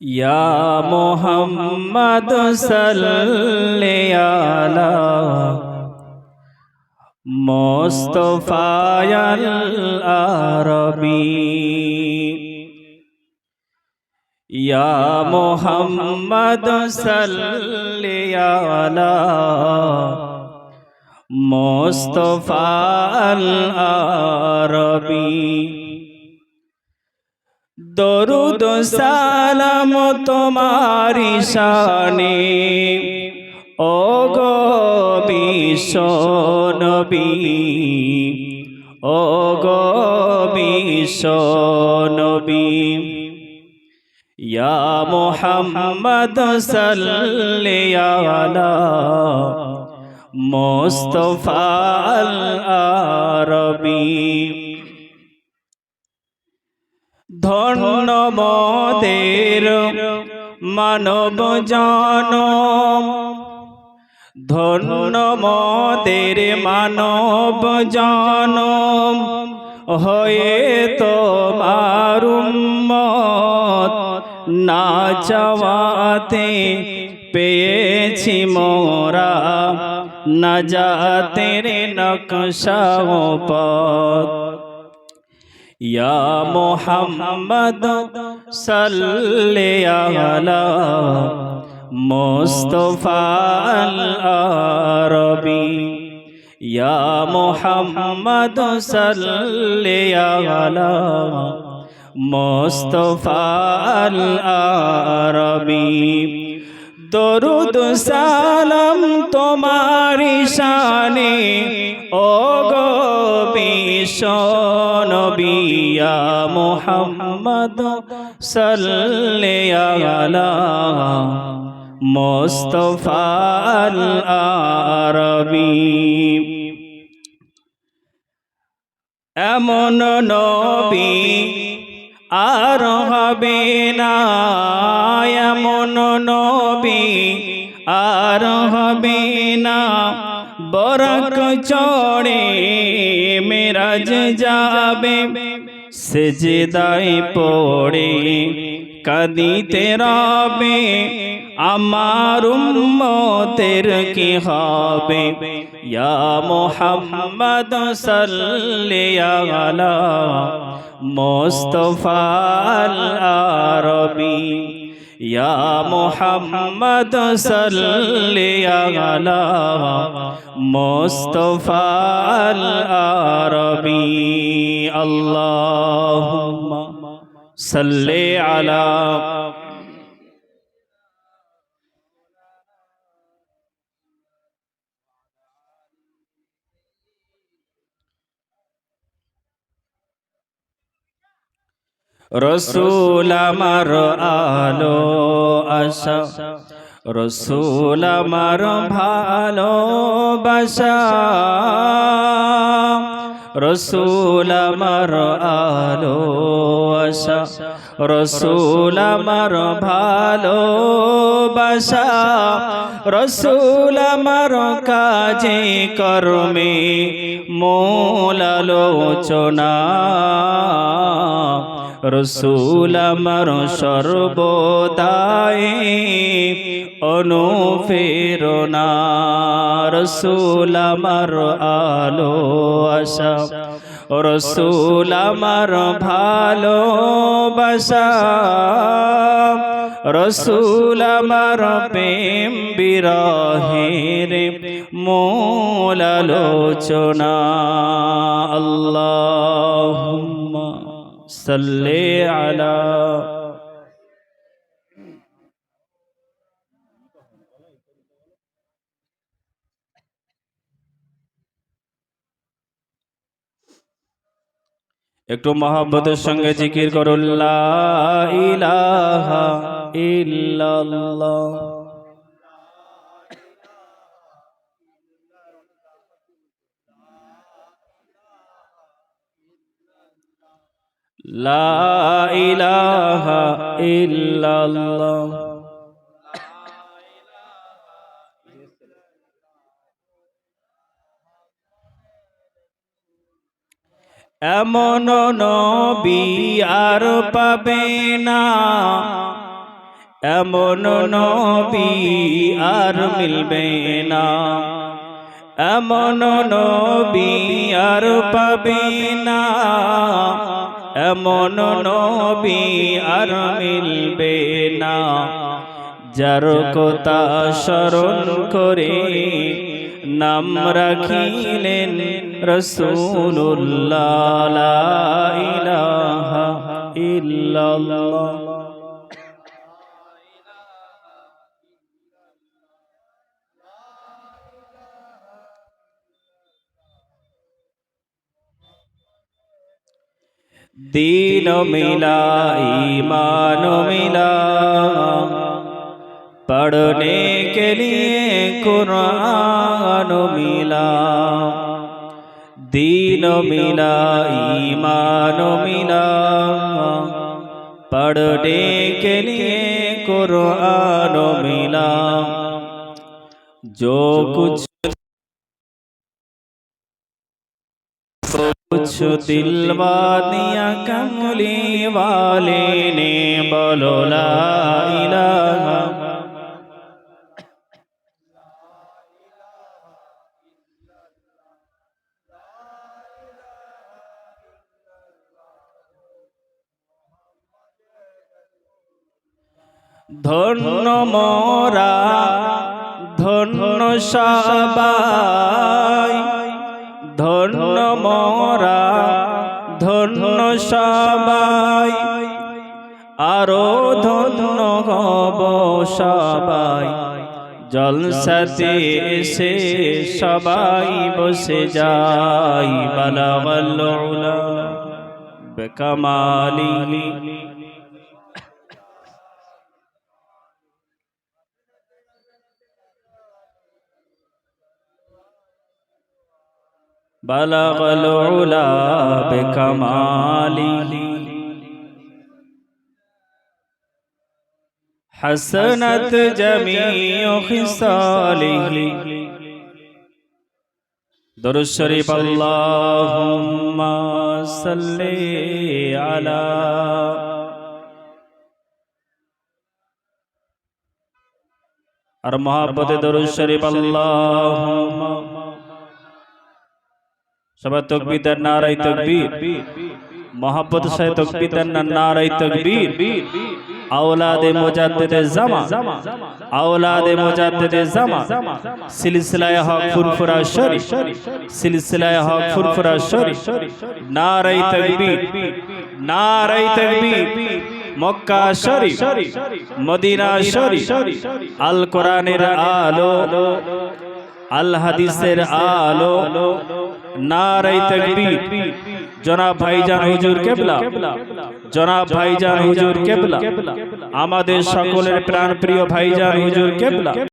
يا محمد صل على مصطفى العربي يا محمد صل على مصطفى العربي দরুদ সালাম তোমার শানে। ও গো বিশ্বনবী ও গো বিশ্বনবী ইয়া মুহাম্মদ সাল্লি আলা মুস্তাফা আল আরবী। ধন্য মদের মানব জন ধন্য মদের মানব জন হয়ে তো মারুম্মত না চাওয়াতে পেয়েছি মোরা, না যাতে নকশাও পথ। ইয়া মোহাম্মদ সাল্লি আলা মুস্তাফা আল আরবি ইয়া মোহাম্মদ সাল্লি আলা মুস্তাফা আরবি দরুদ সালাম তোমারি শানে ও গো বিশ্বনবিয়া মোহাম্মদ সাল্লি আলা মুস্তাফা আল আরবি এমন নবী আর হবে না, এমন নবী আর হবে না। বরক চড়ে মেরাজ যাবে। সেজদাই পড়ে কাদিতে রবে। আমার উম্মতের কি হবে? ইয়া মোহাম্মদ সাল্লি আলা মুস্তাফা আল আরবি। ইয়া মোহাম্মদ সাল্লি আলা মুস্তাফা আল আরবি আল্লাহুম্মা সাল্লি রসুল আমার আলো আশা, রসুল আমার ভালোবাসা, রসুল আমার আলো আশা, রসুল আমার ভালোবাসা, রসুল আমার কাজে কর্মে মূল আলোচনা। রসুল আমার সর্বদায় অনুফেরনা রসুল আমার আলো আশা। রসুল আমার ভালোবাসা। রসুল আমার প্রেম বিরহের মূল আলোচনা। আল্লাহ সাল্লে আলা একটু মহাব্বতের সঙ্গে জিকির করুল্লাহ ইলাহা ইল্লাল্লাহ। এমন নবী আর পাবে না। এমন নবী আর মিলবে না। এমন নবী আর পাবে না। এমন নবী আর মিলবে না। যার কথা স্মরণ করে নাম রাখিলেন রসুল্লাহ ইল্লাল্লাহ। दीन मिला ईमान मिला पढ़ने के लिए कुरान मिला दीन मिला ईमान मिला पढ़ने के लिए कुरान मिला जो कुछ कुछ दिलवा दिया कमली वाले ने बोलो ला इलाहा ধন্য মোরা ধন্য সবাই ধন্য মরা ধন্য সবাই। আরও ধন্য হব সবাই। জলসাতে এসে সবাই বসে যাই বালাগল বেকামালি بلغ العلا بكماله حسنت جميع خصاله در الشريف اللهم صل على আর মহাব্বতে দরুদ শরীফ আল্লাহুম্মা সবাই তকবীর নারাই তকবীর। মোহাম্মদ সাহেব তকবীর নারাই তকবীর। আওলাদে মুজাদ্দিদে জামা, আওলাদে মুজাদ্দিদে জামা। সিলসিলায়ে হক ফুরফুরা শরীফ, সিলসিলায়ে হক ফুরফুরা শরীফ। নারাই তকবীর নারাই তকবীর। মক্কা শরীফ, মদিনা শরীফ। আল কোরআনের আলো, আল হাদিসের আলো। নারাই তাকবীর। জনাব ভাইজান হুজুর কেবলা। জনাব ভাইজান হুজুর কেবলা। আমাদের সকলের প্রাণ প্রিয় ভাইজান হুজুর কেবলা।